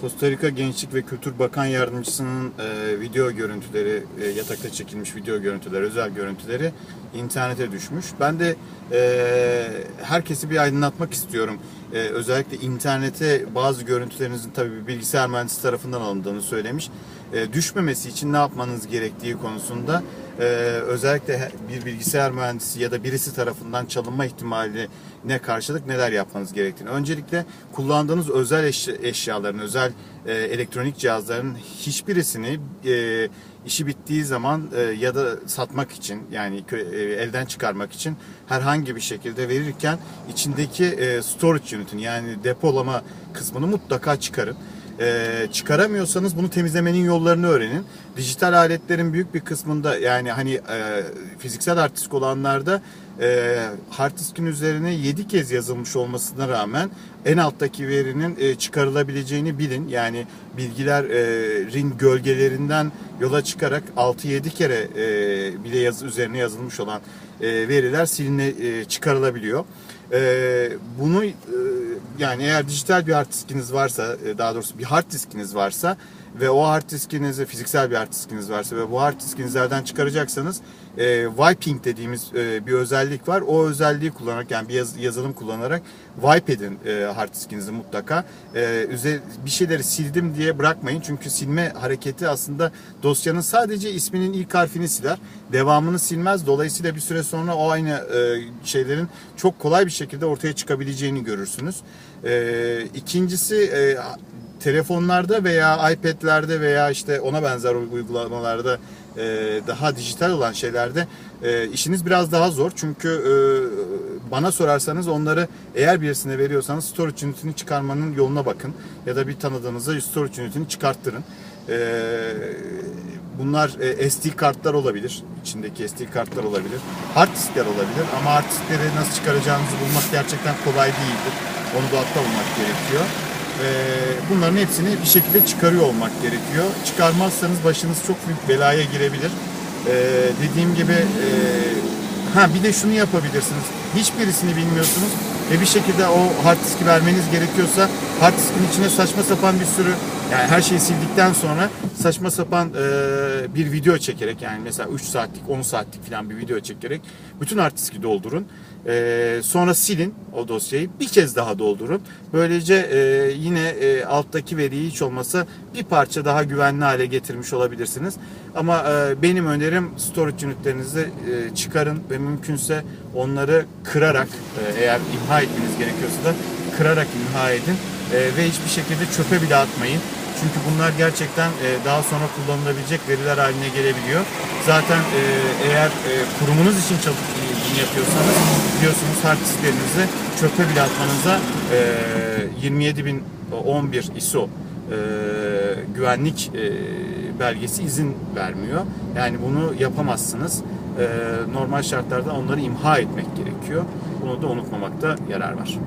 Costa Rica Gençlik ve Kültür Bakan Yardımcısının e, video görüntüleri, e, yatakta çekilmiş video görüntüleri, özel görüntüleri internete düşmüş. Ben de e, herkesi bir aydınlatmak istiyorum. E, özellikle internete bazı görüntülerinizin tabii bilgisayar mühendisi tarafından alındığını söylemiş. E, düşmemesi için ne yapmanız gerektiği konusunda e, özellikle bir bilgisayar mühendisi ya da birisi tarafından çalınma ihtimali ne karşılık neler yapmanız gerektiğini. Öncelikle kullandığınız özel eşya- eşyaların, özel e, elektronik cihazların hiçbirisini işi bittiği zaman ya da satmak için yani elden çıkarmak için herhangi bir şekilde verirken içindeki storage unit'ini yani depolama kısmını mutlaka çıkarın. Ee, çıkaramıyorsanız bunu temizlemenin yollarını öğrenin. Dijital aletlerin büyük bir kısmında yani hani e, fiziksel hard disk olanlarda e, hard diskin üzerine 7 kez yazılmış olmasına rağmen en alttaki verinin e, çıkarılabileceğini bilin. Yani bilgilerin gölgelerinden yola çıkarak 6-7 kere e, bile yaz, üzerine yazılmış olan e, veriler siline e, çıkarılabiliyor. E, bunu e, yani eğer dijital bir hard diskiniz varsa e, daha doğrusu bir hard diskiniz varsa ve o hard diskinizi fiziksel bir hard diskiniz varsa ve bu hard diskinizlerden çıkaracaksanız e, wiping dediğimiz e, bir özellik var. O özelliği kullanarak yani bir yaz- yazılım kullanarak wipe edin e, hard diskinizi mutlaka. E, üze- bir şeyleri sildim diye bırakmayın. Çünkü silme hareketi aslında dosyanın sadece isminin ilk harfini siler. Devamını silmez. Dolayısıyla bir süre sonra o aynı e, şeylerin çok kolay bir şekilde ortaya çıkabileceğini görürsünüz. E, ikincisi e, telefonlarda veya iPad'lerde veya işte ona benzer uygulamalarda e, daha dijital olan şeylerde e, işiniz biraz daha zor. Çünkü e, bana sorarsanız onları eğer birisine veriyorsanız storage unitini çıkarmanın yoluna bakın. Ya da bir tanıdığınıza storage unitini çıkarttırın. E, bunlar e, SD kartlar olabilir. İçindeki SD kartlar olabilir. Hard diskler olabilir. Ama hard diskleri nasıl çıkaracağınızı bulmak gerçekten kolay değildir. Onu da hatta bulmak gerekiyor. Ve bunların hepsini bir şekilde çıkarıyor olmak gerekiyor. Çıkarmazsanız başınız çok büyük belaya girebilir. Ee, dediğim gibi e, ha bir de şunu yapabilirsiniz. Hiçbirisini bilmiyorsunuz ve bir şekilde o hard diski vermeniz gerekiyorsa hard diskin içine saçma sapan bir sürü yani her şeyi sildikten sonra saçma sapan e, bir video çekerek yani mesela 3 saatlik 10 saatlik falan bir video çekerek bütün hard diski doldurun. E, sonra silin o dosyayı bir kez daha doldurun. Böylece e, yine e, alttaki veriyi hiç olmasa bir parça daha güvenli hale getirmiş olabilirsiniz. Ama e, benim önerim storage unitlerinizi e, çıkarın ve mümkünse onları kırarak e, eğer imha etmeniz gerekiyorsa da kırarak imha edin E, ve hiçbir şekilde çöpe bile atmayın. Çünkü bunlar gerçekten e, daha sonra kullanılabilecek veriler haline gelebiliyor. Zaten e, eğer e, kurumunuz için çalışıp bunu yapıyorsanız biliyorsunuz hard disklerinizi çöpe bile atmanıza e, 27011 ISO e, güvenlik e, belgesi izin vermiyor. Yani bunu yapamazsınız. E, normal şartlarda onları imha etmek gerekiyor. Bunu da unutmamakta yarar var.